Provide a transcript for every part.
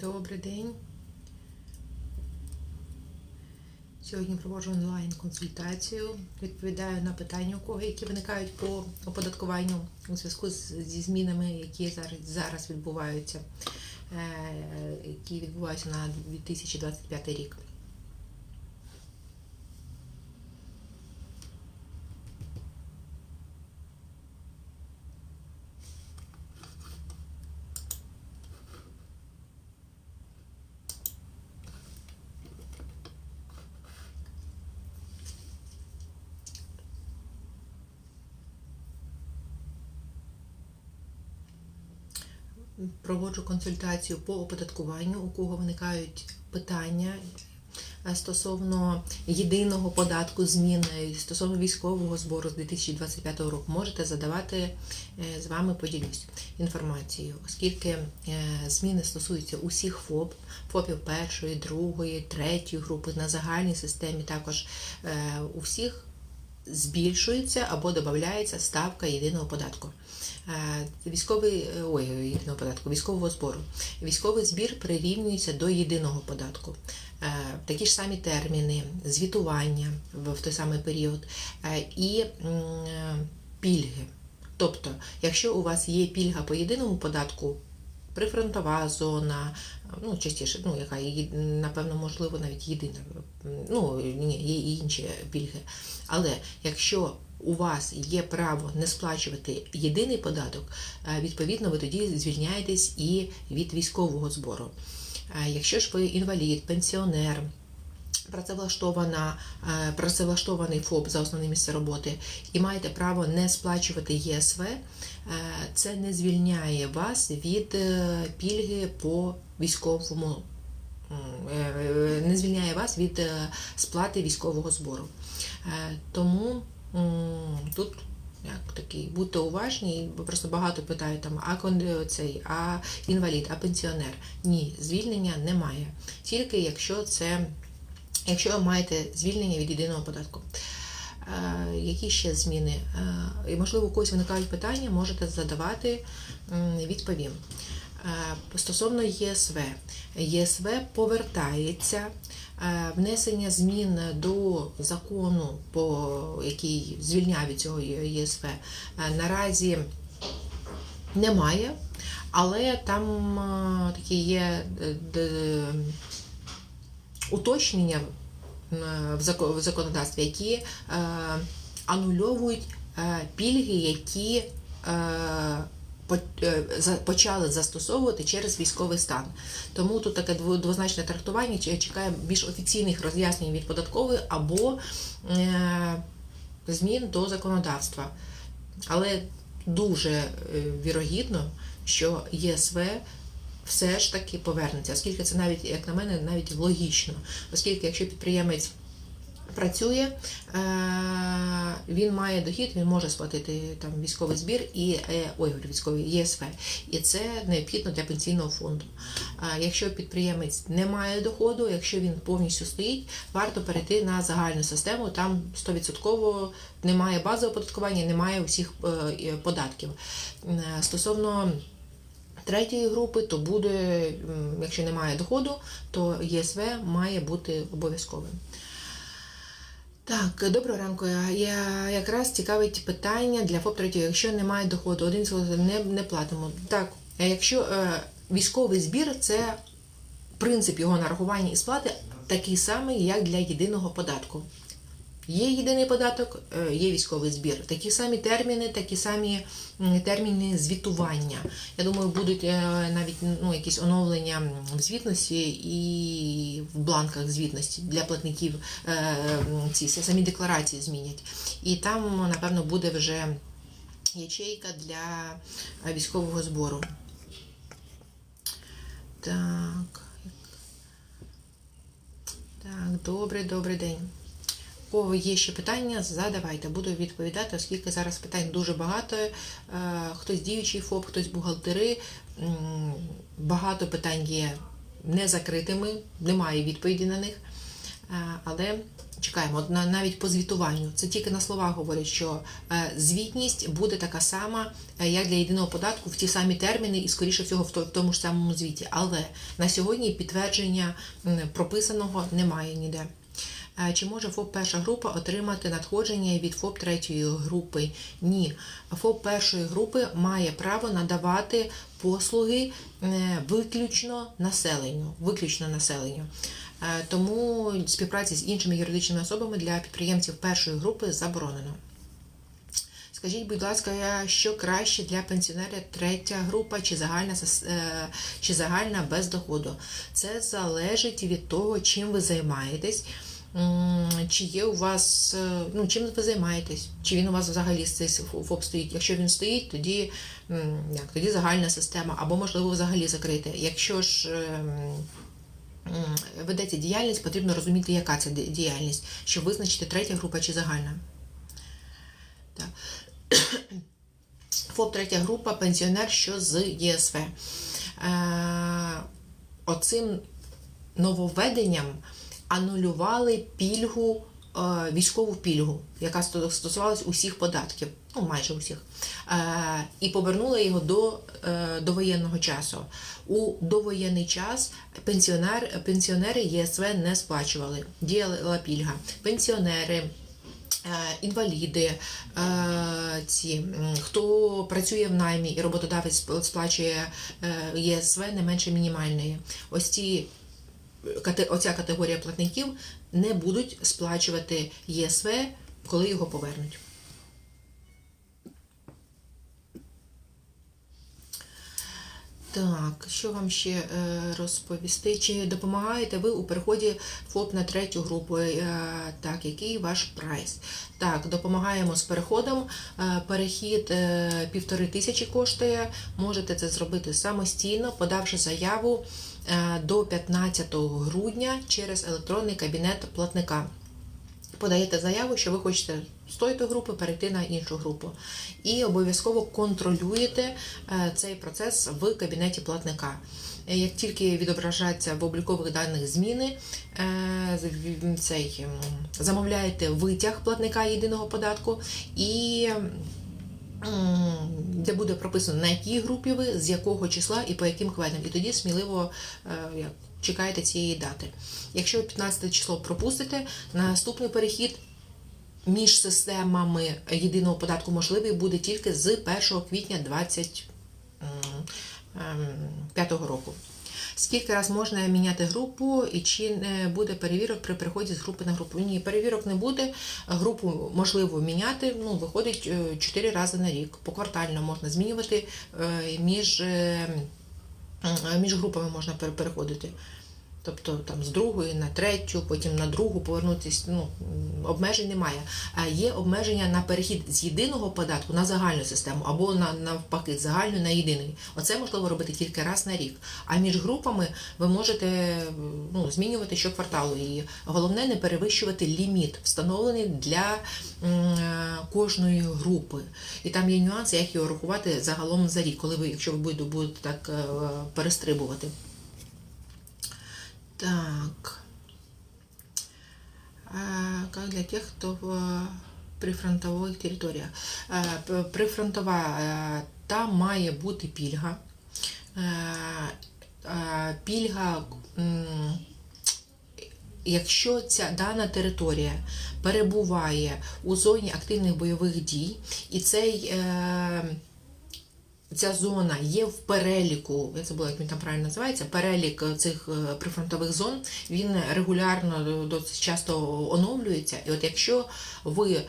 Добрий день. Сьогодні проводжу онлайн-консультацію. Відповідаю на питання, у кого які виникають по оподаткуванню у зв'язку зі змінами, які зараз, зараз відбуваються, е, які відбуваються на 2025 рік. Проводжу консультацію по оподаткуванню, у кого виникають питання е, стосовно єдиного податку змін, е, стосовно військового збору з 2025 року. Можете задавати е, з вами поділюсь інформацією, оскільки е, зміни стосуються усіх ФОП, ФОПів першої, другої, третьої групи на загальній системі, також у всіх збільшується або додається ставка єдиного податку. Е, Військовий е, ой, єдиного податку, військового збору. Військовий збір прирівнюється до єдиного податку. Е, Такі ж самі терміни, звітування в той самий період і пільги. Тобто, якщо у вас є пільга по єдиному податку, прифронтова зона, ну частіше, ну яка є, напевно, можливо, навіть єдина. Ну ні, є і інші пільги. Але якщо у вас є право не сплачувати єдиний податок, е, відповідно, ви тоді звільняєтесь і від військового збору. Е, Якщо ж ви інвалід, пенсіонер, працевлаштована, е, працевлаштований ФОП за основне місце роботи і маєте право не сплачувати ЄСВ, е, це не звільняє вас від е, пільги по військовому. Не звільняє вас від сплати військового збору. Тому тут як такий, будьте уважні, просто багато питають там, а цей, а інвалід, а пенсіонер. Ні, звільнення немає. Тільки якщо це якщо ви маєте звільнення від єдиного податку. Е, Які ще зміни? Е, І, можливо, у когось виникають питання, можете задавати, відповім. Е, Стосовно ЄСВ. ЄСВ повертається. Внесення змін до закону, по який звільняє від цього ЄСВ, наразі немає, але там такі є уточнення в законодавстві, які е, анульовують е, пільги, які е, почали застосовувати через військовий стан. Тому тут таке двозначне трактування. Чекає більш офіційних роз'яснень від податкової або змін до законодавства. Але дуже вірогідно, що ЄСВ все ж таки повернеться, оскільки це навіть, як на мене, навіть логічно, оскільки якщо підприємець працює, е, він має дохід, він може сплатити там військовий збір і е, ой, військовий ЄСВ, і це необхідно для пенсійного фонду. Якщо підприємець не має доходу, якщо він повністю стоїть, варто перейти на загальну систему. Там 100% немає базового оподаткування, немає усіх е, е, податків. Е, Стосовно третьої групи, то буде, якщо немає доходу, то ЄСВ має бути обов'язковим. Так, доброго ранку. Я якраз цікавить питання для ФОП третього. Якщо немає доходу, один відсоток не, не платимо. Так, якщо е, військовий збір це принцип його нарахування і сплати такий самий, як для єдиного податку. Є єдиний податок, е, є військовий збір. Такі самі терміни, такі самі терміни звітування. Я думаю, будуть е, навіть ну, якісь оновлення в звітності і в бланках звітності для платників е, ці самі декларації змінять. І там, напевно, буде вже ячейка для військового збору. Так. Так, добрий, добрий день. Кого є ще питання, задавайте. Буду відповідати, оскільки зараз питань дуже багато. Е, Хтось діючий ФОП, хтось бухгалтери. Багато питань є незакритими, немає відповіді на них. Але чекаємо, навіть по звітуванню. Це тільки на словах говорять, що е, звітність буде така сама, е, як для єдиного податку в ті самі терміни, і скоріше всього в тому ж самому звіті. Але на сьогодні підтвердження прописаного немає ніде. Е, Чи може ФОП перша група отримати надходження від ФОП третьої групи? Ні. ФОП першої групи має право надавати послуги е, виключно населенню. Виключно населенню. Е, Тому співпраці з іншими юридичними особами для підприємців першої групи заборонено. Скажіть, будь ласка, що краще для пенсіонера третя група чи загальна чи загальна без доходу? Це залежить від того, чим ви займаєтесь. Чи є у вас, е, ну чим ви займаєтесь? Чи він у вас взагалі ФОП стоїть? Якщо він стоїть, тоді як тоді загальна система, або можливо взагалі закрити. Якщо ж ем, ведеться діяльність, потрібно розуміти, яка це діяльність, щоб визначити третя група чи загальна. Так. ФОП третя група пенсіонер, що з ЄСВ. Е, оцим нововведенням анулювали пільгу, е, військову пільгу, яка сто- стосувалась усіх податків, ну майже усіх, е, і повернули його до, е, до воєнного часу. У довоєнний час пенсіонер, пенсіонери ЄСВ не сплачували. Діяла пільга. Пенсіонери. Інваліди, ці, хто працює в наймі і роботодавець сплачує ЄСВ не менше мінімальної. Ось ці оця категорія платників не будуть сплачувати ЄСВ, коли його повернуть. Так, що вам ще е, розповісти? Чи допомагаєте ви у переході ФОП на третю групу? Е, так, який ваш прайс? Так, допомагаємо з переходом. Е, перехід півтори тисячі коштує. Можете це зробити самостійно, подавши заяву до 15 грудня через електронний кабінет платника подаєте заяву, що ви хочете з тої групи перейти на іншу групу. І обов'язково контролюєте е, цей процес в кабінеті платника. Е, Як тільки відображаться в облікових даних зміни, е, цей, замовляєте витяг платника єдиного податку і де буде прописано, на якій групі ви, з якого числа і по яким кведам. І тоді сміливо е, чекаєте цієї дати. Якщо 15 число пропустите, наступний перехід між системами єдиного податку можливий буде тільки з 1 квітня 2025 року. Скільки раз можна міняти групу і чи не буде перевірок при переході з групи на групу? Ні, перевірок не буде. Групу можливо міняти. Ну, виходить 4 рази на рік. Поквартально можна змінювати е, між, е, е, між групами можна переходити. Тобто там з другої на третю, потім на другу повернутися. Ну, обмежень немає. А є обмеження на перехід з єдиного податку на загальну систему або на навпаки з загальної на єдиний. Оце можливо робити тільки раз на рік. А між групами ви можете ну, змінювати щокварталу. І головне не перевищувати ліміт, встановлений для е, кожної групи. І там є нюанси, як його рахувати загалом за рік, коли ви, якщо ви будете, будете так е, перестрибувати. Так. Как для тех, кто в прифронтових територіях. Е, Прифронтова, е, там має бути пільга. Е, е, Пільга, якщо ця дана територія перебуває у зоні активних бойових дій, і цей. Е, Ця зона є в переліку, я забула, як він там правильно називається, перелік цих е, прифронтових зон, він регулярно е, досить часто оновлюється. І от якщо ви е,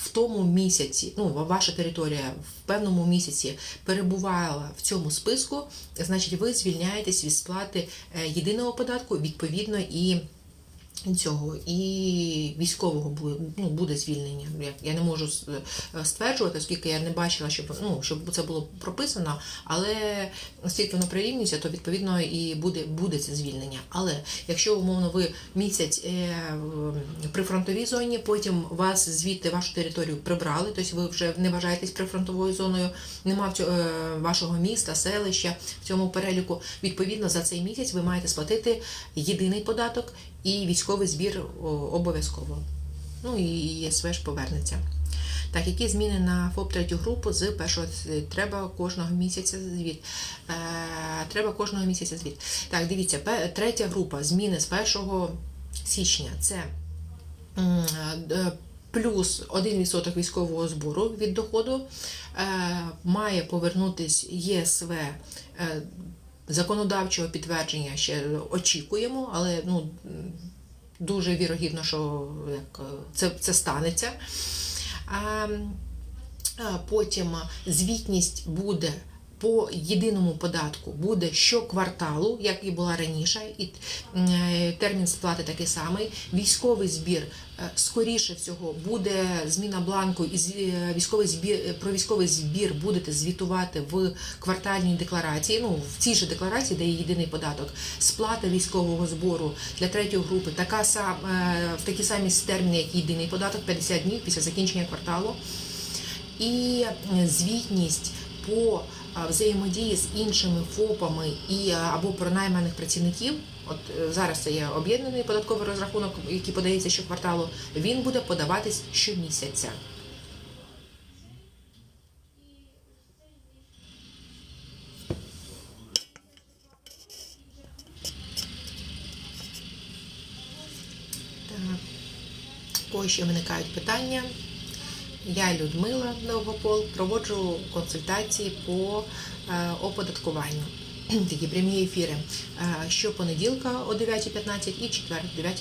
в тому місяці, ну, ваша територія в певному місяці перебувала в цьому списку, значить ви звільняєтесь від сплати е, єдиного податку, відповідно і цього і військового буде, ну, буде звільнення. Я, не можу е, стверджувати, оскільки я не бачила, щоб ну щоб це було прописано, але оскільки воно прирівнюється, то відповідно і буде, буде це звільнення. Але якщо умовно ви місяць е, в прифронтовій зоні, потім вас звідти вашу територію прибрали, тобто ви вже не вважаєтесь прифронтовою зоною, нема е, вашого міста, селища в цьому переліку. Відповідно, за цей місяць ви маєте сплатити єдиний податок і військовий збір обов'язково. Ну і ЄСВ ж повернеться. Так, які зміни на ФОП третю групу з першого треба кожного місяця звіт. Е, треба кожного місяця звіт. Так, дивіться, третя група зміни з 1 січня. Це е, плюс 1% військового збору від доходу. Е, має повернутись ЄСВ. Законодавчого підтвердження ще очікуємо, але ну, дуже вірогідно, що як, це, це станеться. А, а потім звітність буде по єдиному податку буде щокварталу, як і була раніше, і е, термін сплати такий самий. Військовий збір, е, скоріше всього, буде зміна бланку, і е, військовий збір про військовий збір будете звітувати в квартальній декларації. Ну в цій же декларації, де є єдиний податок. Сплата військового збору для третьої групи така сам в такі самі терміни, як єдиний податок, 50 днів після закінчення кварталу і звітність по взаємодії з іншими ФОПами і або про найманих працівників. От е, зараз це є об'єднаний податковий розрахунок, який подається щокварталу. Він буде подаватись щомісяця. Так. Кого ще виникають питання? Я Людмила Довгопол проводжу консультації по е, оподаткуванню. Такі прямі ефіри. Е, Щопонеділка о 9.15 і четвер о 9.15.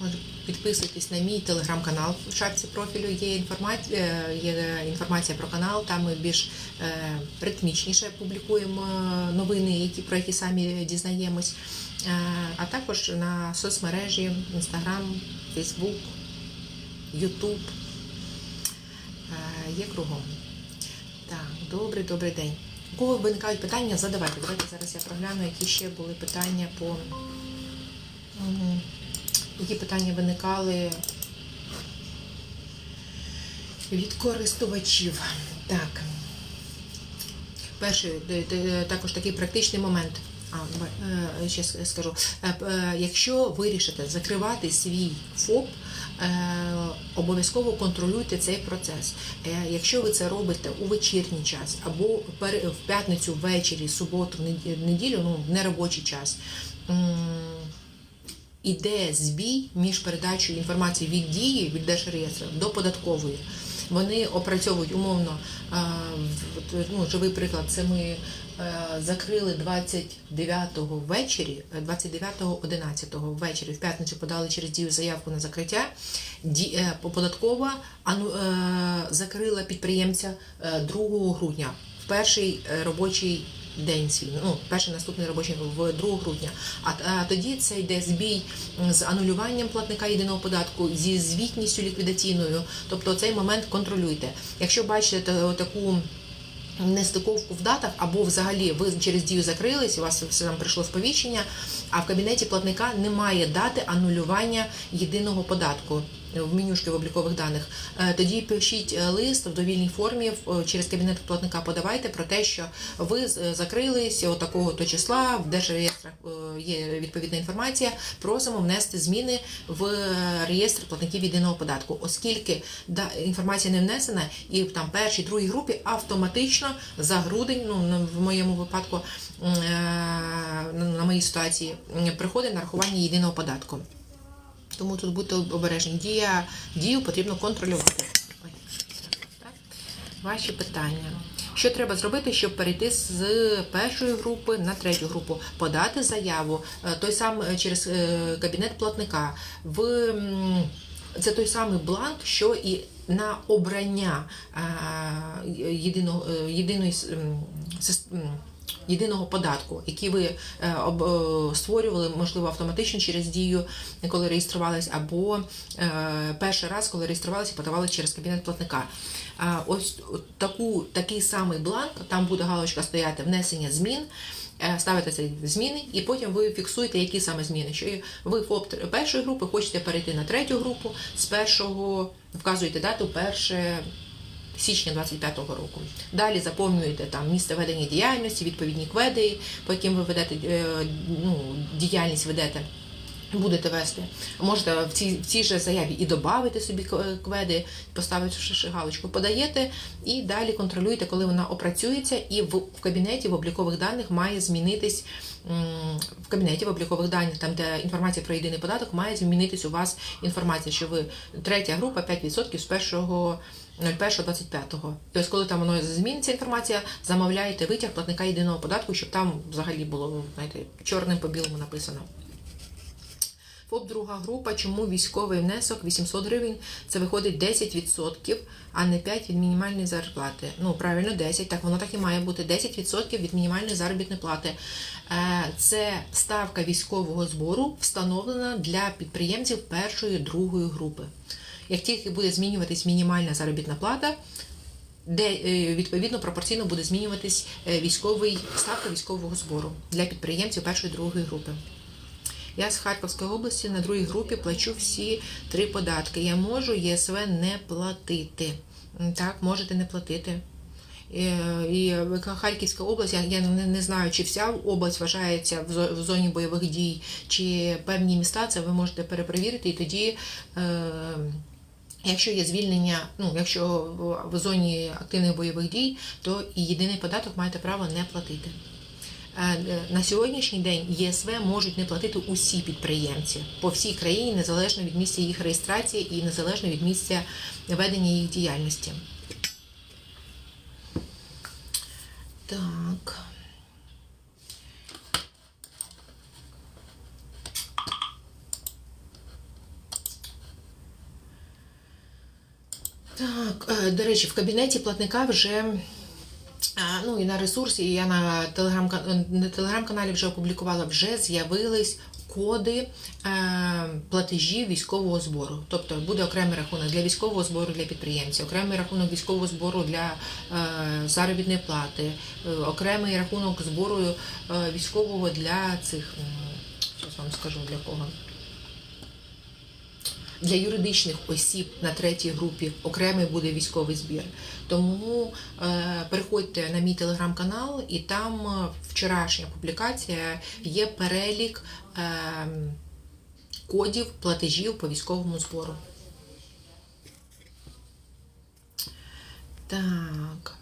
Може, підписуйтесь на мій телеграм-канал в шапці профілю. Є інформація, є інформація про канал. Там ми більш е, ритмічніше публікуємо новини, які про які самі дізнаємось. Е, а також на соцмережі Instagram, YouTube. Е, є кругом. Так, добрий, добрий день. У кого виникають питання, задавайте. Давайте зараз я прогляну, які ще були питання по. Які питання виникали від користувачів. Так. Перший також такий практичний момент. А, е, ще скажу. Е, е, Якщо вирішите закривати свій ФОП, обов'язково контролюйте цей процес. Якщо ви це робите у вечірній час або в п'ятницю ввечері, суботу, неділю, ну в неробочий час. іде збій між передачею інформації від дії від держреєстру до податкової. Вони опрацьовують умовно ну, живий приклад. Це ми е, закрили 29-го ввечері, 29-го 11-го ввечері в п'ятницю подали через дію заявку на закриття. Е, податкова е, закрила підприємця е, 2 грудня в перший е, робочий день свій, ну перший наступний робочий в 2 грудня. А, а тоді це йде збій з анулюванням платника єдиного податку зі звітністю ліквідаційною. Тобто цей момент контролюйте. Якщо бачите таку нестиковку в датах, або взагалі ви через дію закрились, у вас все там прийшло сповіщення, а в кабінеті платника немає дати анулювання єдиного податку в менюшки в облікових даних. Е, Тоді пишіть е, лист в довільній формі в- через кабінет платника. Подавайте про те, що ви закрились от такого то числа в держреєстрах е, є відповідна інформація. Просимо внести зміни в реєстр платників єдиного податку, оскільки інформація не внесена, і в там першій, другій групі автоматично за грудень, ну в моєму випадку, е, на моїй ситуації, приходить нарахування єдиного податку. Тому тут будьте обережні. Дія, дію потрібно контролювати. Ой. Ваші питання. Що треба зробити, щоб перейти з першої групи на третю групу? Подати заяву, е, той сам е, через е, кабінет платника. В це той самий бланк, що і на обрання єдиної м, єдиного податку, який ви е, е, створювали, можливо, автоматично через дію, коли реєструвались, або е, перший раз, коли реєструвалися, подавали через кабінет платника. Ось таку, такий самий бланк, там буде галочка стояти внесення змін. Ставите ці зміни, і потім ви фіксуєте, які саме зміни. Що ви ФОП першої групи хочете перейти на третю групу, з першого вказуєте дату перше січня 25-го року. Далі заповнюєте там місце ведення діяльності, відповідні кведи, по яким ви ведете е, ну, діяльність ведете. Будете вести. Можете в цій, в цій же заяві і додати собі кведи, поставити ще галочку, подаєте і далі контролюєте, коли вона опрацюється, і в, в кабінеті в облікових даних має змінитись в кабінеті в облікових даних, там де інформація про єдиний податок, має змінитись у вас інформація, що ви третя група 5% з першого. 01.25. Тобто, коли там воно зміниться інформація, замовляєте витяг платника єдиного податку, щоб там взагалі було знаєте, чорним по білому написано. ФОП друга група, чому військовий внесок 800 гривень, це виходить 10%, а не 5% від мінімальної зарплати. Ну, правильно, 10%, так воно так і має бути. 10% від мінімальної заробітної плати. Е, Це ставка військового збору, встановлена для підприємців першої другої групи. Як тільки буде змінюватись мінімальна заробітна плата, де е, відповідно пропорційно буде змінюватись е, військовий ставка військового збору для підприємців першої другої групи. Я з Харківської області на другій групі плачу всі три податки. Я можу ЄСВ не платити. Так, можете не платити. Е, І Харківська область, я- не знаю, чи вся область вважається в зоні бойових дій, чи певні міста, це ви можете перепровірити, і тоді. Якщо є звільнення, ну якщо в- в зоні активних бойових дій, то і єдиний податок маєте право не платити. Е, е, На сьогоднішній день ЄСВ можуть не платити усі підприємці по всій країні, незалежно від місця їх реєстрації і незалежно від місця ведення їх діяльності. Так. Так, е, до речі, в кабінеті платника вже а, Ну і на ресурсі, я на на телеграм-каналі вже опублікувала, вже з'явились коди е, платежів військового збору. Тобто буде окремий рахунок для військового збору для підприємців, окремий рахунок військового збору для е, заробітної плати, е, окремий рахунок збору е, військового для цих, зараз вам скажу для кого для юридичних осіб на третій групі окремий буде військовий збір. Тому е, переходьте на мій телеграм-канал, і там е, вчорашня публікація є перелік е, кодів платежів по військовому збору. Так.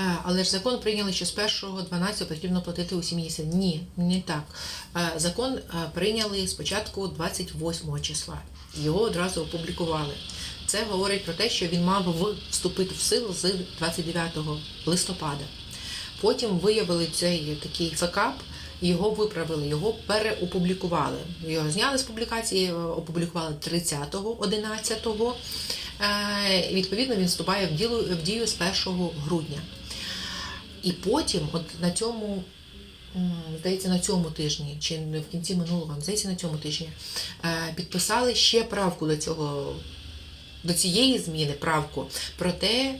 Е, Але ж закон прийняли, що з 1.12 потрібно платити усі місяці. Ні, не так. Е, Закон е, прийняли спочатку 28 числа. Його одразу опублікували. Це говорить про те, що він мав вступити в силу з 29 листопада. Потім виявили цей такий фекап, його виправили, його переопублікували. Його зняли з публікації, опублікували 30-го, 11-го. Е, Відповідно, він вступає в дію з 1 грудня. І потім, от на цьому, здається, на цьому тижні, чи не в кінці минулого, здається, на цьому тижні, е, підписали ще правку до цього. До цієї зміни правку про те,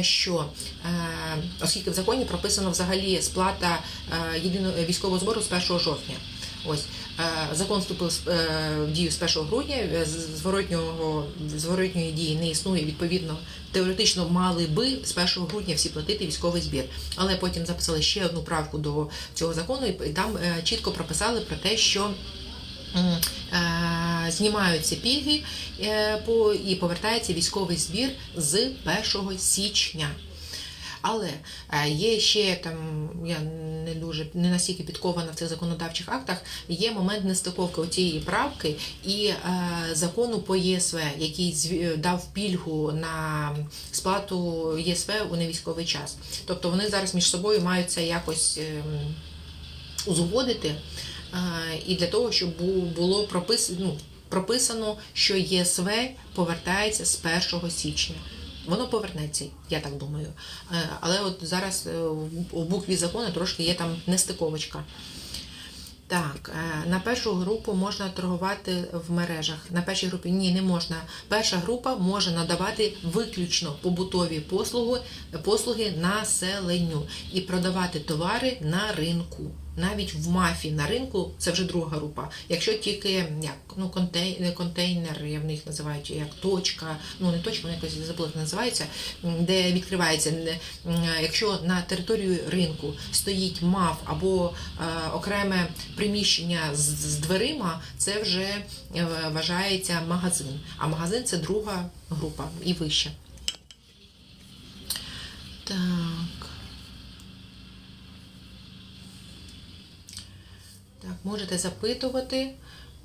що е, оскільки в законі прописано взагалі сплата е, єдиного військового збору з 1 жовтня. Ось закон вступив е, в дію з 1 грудня. е, Зворотнього зворотньої дії не існує. Відповідно, теоретично мали би з 1 грудня всі платити військовий збір. Але потім записали ще одну правку до цього закону, і там е, чітко прописали про те, що е, знімаються пільги е, і повертається військовий збір з 1 січня. Але е, є ще там, я не дуже не настільки підкована в цих законодавчих актах, є момент нестиковки цієї правки і е, закону по ЄСВ, який зві- дав пільгу на сплату ЄСВ у невійськовий час. Тобто вони зараз між собою мають це якось ем, узгодити, е, і для того, щоб було прописано, ну, прописано, що ЄСВ повертається з 1 січня. Воно повернеться, я так думаю. Е, Але от зараз е, у букві закону трошки є там нестиковочка. Так, е, на першу групу можна торгувати в мережах. На першій групі ні, не можна. Перша група може надавати виключно побутові послуги, послуги населенню і продавати товари на ринку. Навіть в мафі на ринку це вже друга група. Якщо тільки як ну контей, контейнер, я в них називають як точка, ну не точка, вони якось забула, називається, де відкривається. Якщо на територію ринку стоїть МАФ або е, окреме приміщення з, з дверима, це вже е, вважається магазин. А магазин це друга група і вища. Так. Так, можете запитувати,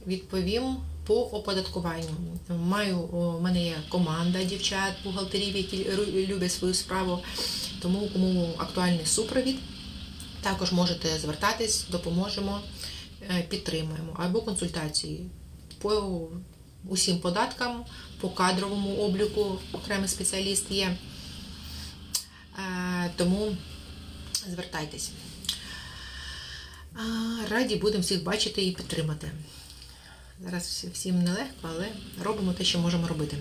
відповім по оподаткуванню. Маю, у мене є команда дівчат, бухгалтерів, які люблять свою справу. Тому кому актуальний супровід, також можете звертатись, допоможемо, е, підтримуємо або консультації по усім податкам, по кадровому обліку окремий спеціаліст є. Е, Тому звертайтесь. Раді будемо всіх бачити і підтримати. Зараз всім нелегко, але робимо те, що можемо робити.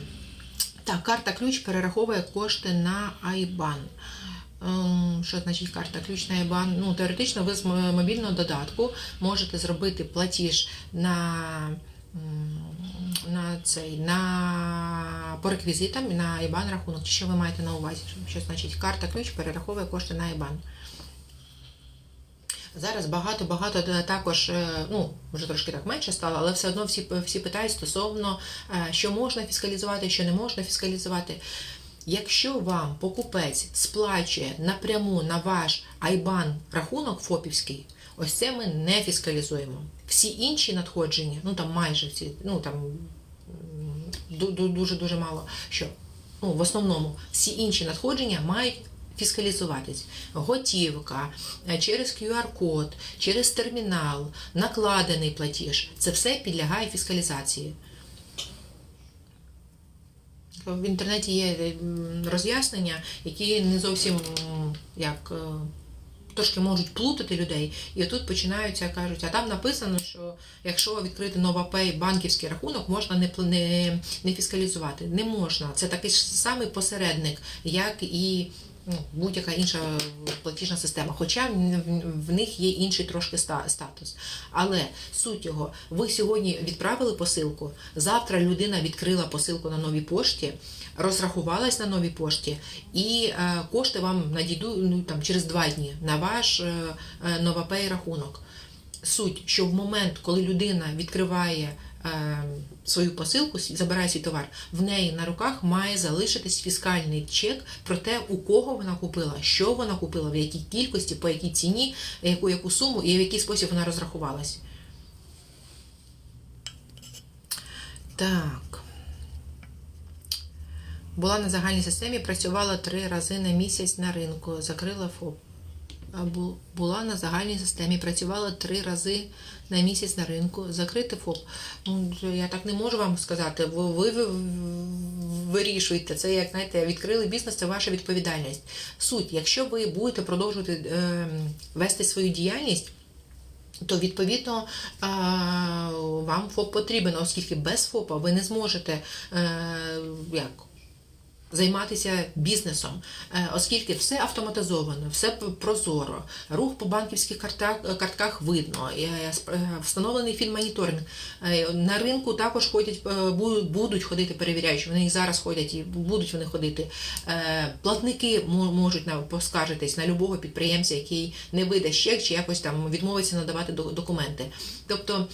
Так, карта ключ перераховує кошти на IBAN. Ем, Що значить карта ключ на IBAN? Ну, теоретично ви з мобільного додатку можете зробити платіж на, на цей, на, по реквізитам на IBAN рахунок. Що ви маєте на увазі? Що значить карта ключ перераховує кошти на IBAN? Зараз багато-багато де також, е, ну вже трошки так менше стало, але все одно всі, всі питають стосовно, е, що можна фіскалізувати, що не можна фіскалізувати. Якщо вам покупець сплачує напряму на ваш IBAN рахунок ФОПівський, ось це ми не фіскалізуємо. Всі інші надходження, ну там майже всі, ну там дуже дуже мало що. Ну, в основному всі інші надходження мають фіскалізуватись. Готівка, е, через QR-код, через термінал, накладений платіж. Це все підлягає фіскалізації. В інтернеті є роз'яснення, які не зовсім як. е, Трошки можуть плутати людей, і отут починаються, кажуть, а там написано, що якщо відкрити NovaPay банківський рахунок, можна не, не, не фіскалізувати. Не можна. Це такий самий посередник, як і ну, будь-яка інша платіжна система. Хоча в- них є інший трошки статус. Але суть його, ви сьогодні відправили посилку, завтра людина відкрила посилку на новій пошті, розрахувалась на новій пошті, і е, кошти вам надійдуть ну, там, через два дні на ваш е, е, NovaPay рахунок. Суть, що в момент, коли людина відкриває свою посилку, забирає свій товар, в неї на руках має залишитись фіскальний чек про те, у кого вона купила, що вона купила, в якій кількості, по якій ціні, яку яку суму і в який спосіб вона розрахувалась. Так. Була на загальній системі, працювала три рази на місяць на ринку, закрила ФОП. Була на загальній системі, працювала три рази на місяць на ринку, закрити ФОП. Ну, я так не можу вам сказати. Ви, ви, ви вирішуєте. Це як знаєте, відкрили бізнес, це ваша відповідальність. Суть, якщо ви будете продовжувати е, вести свою діяльність. То відповідно вам ФОП потрібен, оскільки без ФОПа ви не зможете е, як, займатися бізнесом, Е, оскільки все автоматизовано, все прозоро, рух по банківських картах, картках видно, е, е, встановлений фінмоніторинг. На ринку також ходять, будуть ходити перевіряючі, вони і зараз ходять і будуть вони ходити. Платники можуть на- поскаржитись на любого підприємця, який не видасть чек чи якось там відмовиться надавати до- документи. Тобто,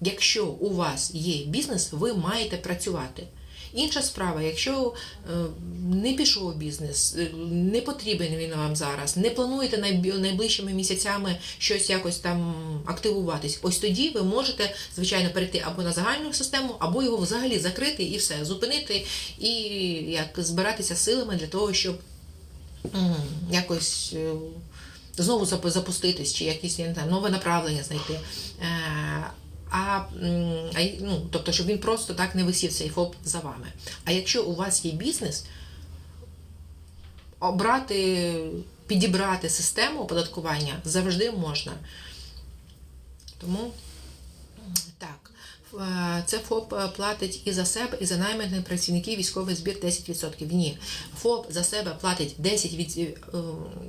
якщо у вас є бізнес, ви маєте працювати. Інша справа, якщо е, не пішов бізнес, е, не потрібен він вам зараз, не плануєте найближчими місяцями щось якось там активуватись, ось тоді ви можете, звичайно, перейти або на загальну систему, або його взагалі закрити і все, зупинити і як збиратися силами для того, щоб якось. е, Знову запуститись, чи якесь я не знаю, нове направлення знайти. А, ну, тобто, щоб він просто так не висів цей ФОП за вами. А якщо у вас є бізнес, обрати, підібрати систему оподаткування завжди можна. Тому Це ФОП е, платить і за себе, і за найманих працівників військовий збір 10%. Ні. ФОП за себе платить 10 від, е,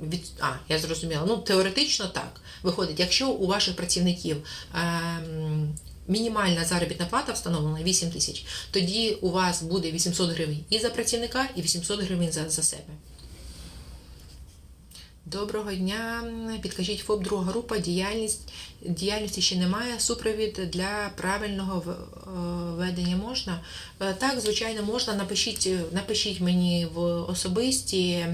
від а, я зрозуміла. Ну, теоретично так. Виходить, якщо у ваших працівників ем, мінімальна заробітна плата встановлена 8 тисяч, тоді у вас буде 800 гривень і за працівника, і 800 гривень за, за себе. Доброго дня. Підкажіть ФОП друга група. Діяльність діяльності ще немає. Супровід для правильного е, ведення можна. Е, Так, звичайно, можна. Напишіть, напишіть мені в особисті,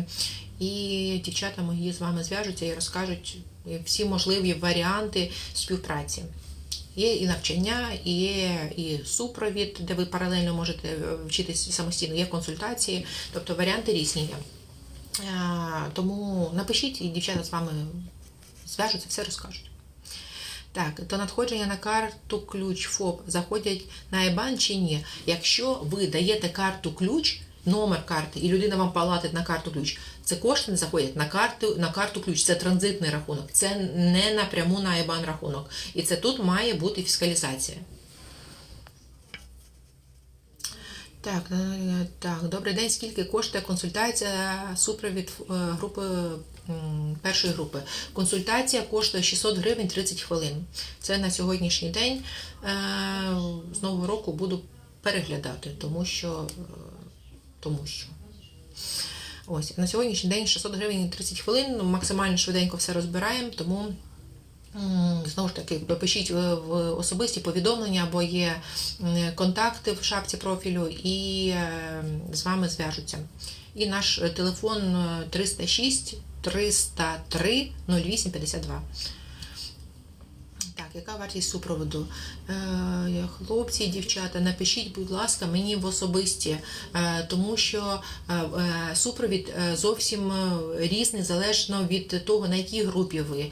і дівчата мої з вами зв'яжуться і розкажуть всі можливі варіанти співпраці. Є і навчання, є і супровід, де ви паралельно можете е, вчитись самостійно, є консультації, тобто варіанти різні. Е, Тому напишіть, і дівчата з вами зв'яжуться, все розкажуть. Так, то надходження на карту ключ ФОП заходять на IBAN чи ні? Якщо ви даєте карту ключ, номер карти, і людина вам платить на карту ключ, це кошти не заходять на карту, на карту ключ, це транзитний рахунок, це не напряму на IBAN рахунок. І це тут має бути фіскалізація. Так, е, так, добрий день. Скільки коштує консультація супровід е, групи першої групи? Консультація коштує 600 гривень 30 хвилин. Це на сьогоднішній день е, з нового року буду переглядати, тому що, тому що. Ось на сьогоднішній день 600 гривень 30 хвилин. Максимально швиденько все розбираємо, тому. Знову ж таки, пишіть в в особисті повідомлення або є контакти в шапці профілю, і е, з вами зв'яжуться. І наш е, телефон е, 306 303 08 52. Так, яка вартість супроводу? Е, хлопці дівчата, напишіть, будь ласка, мені в особисті, е, тому що е, супровід зовсім різний залежно від того, на якій групі ви.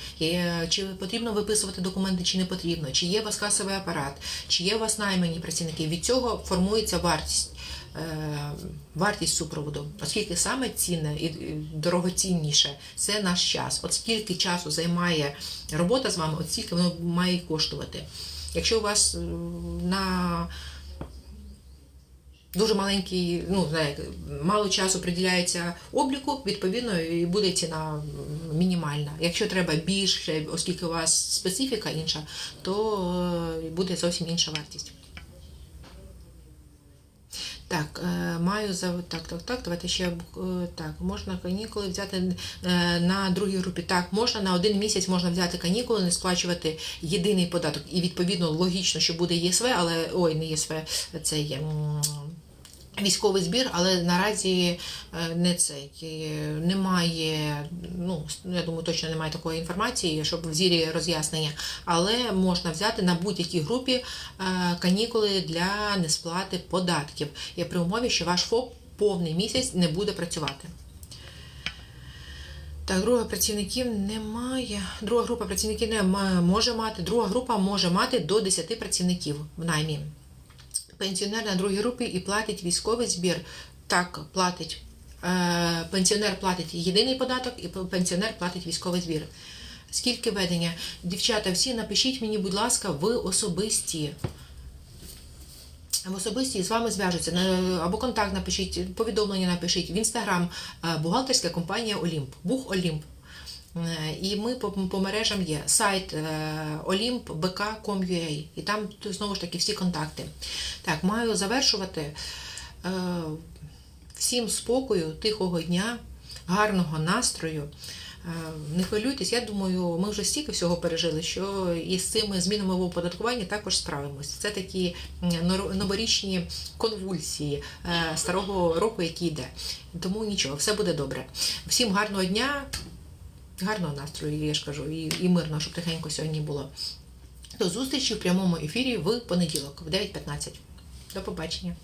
Чи потрібно виписувати документи, чи не потрібно, чи є у вас касовий апарат, чи є у вас наймані працівники. Від цього формується вартість. Е, Вартість супроводу, оскільки саме цінне і дорогоцінніше це наш час. От скільки часу займає робота з вами, от стільки воно має коштувати. Якщо у вас е, на дуже маленький, ну знає, мало часу приділяється обліку, відповідно, і буде ціна мінімальна. Якщо треба більше, оскільки у вас специфіка інша, то е, буде зовсім інша вартість. Так, е, маю за так, так, так. Давайте ще е, так. Можна канікули взяти е, на другій групі. Так, можна на один місяць можна взяти канікули, не сплачувати єдиний податок. І відповідно логічно, що буде ЄСВ, але ой, не ЄСВ, це є. Військовий збір, але наразі е, не цей немає. Ну я думаю, точно немає такої інформації, щоб в зірі роз'яснення. Але можна взяти на будь-якій групі е, канікули для несплати податків. Я при умові, що ваш ФОП повний місяць не буде працювати. Так, друга працівників немає. Друга група працівників не може мати. Друга група може мати до 10 працівників в наймі. Пенсіонер на другій групі і платить військовий збір. Так, платить. Е, Пенсіонер платить єдиний податок, і пенсіонер платить військовий збір. Скільки ведення? Дівчата, всі напишіть мені, будь ласка, в особисті. В особисті з вами зв'яжуться або контакт напишіть, повідомлення напишіть в інстаграм е, бухгалтерська компанія Олімп, Бух Олімп. Е, І ми по, по мережам є сайт е, olympbk.com.ua і там знову ж таки всі контакти. Так, маю завершувати. Е, Всім спокою, тихого дня, гарного настрою. Е, Не хвилюйтесь, я думаю, ми вже стільки всього пережили, що і з цими змінами в оподаткуванні також справимось. Це такі новорічні конвульсії е, старого року, який йде. Тому нічого, все буде добре. Всім гарного дня, гарного настрою, я ж кажу, і, і мирно, щоб тихенько сьогодні було. До зустрічі в прямому ефірі в понеділок, в 9.15. До побачення.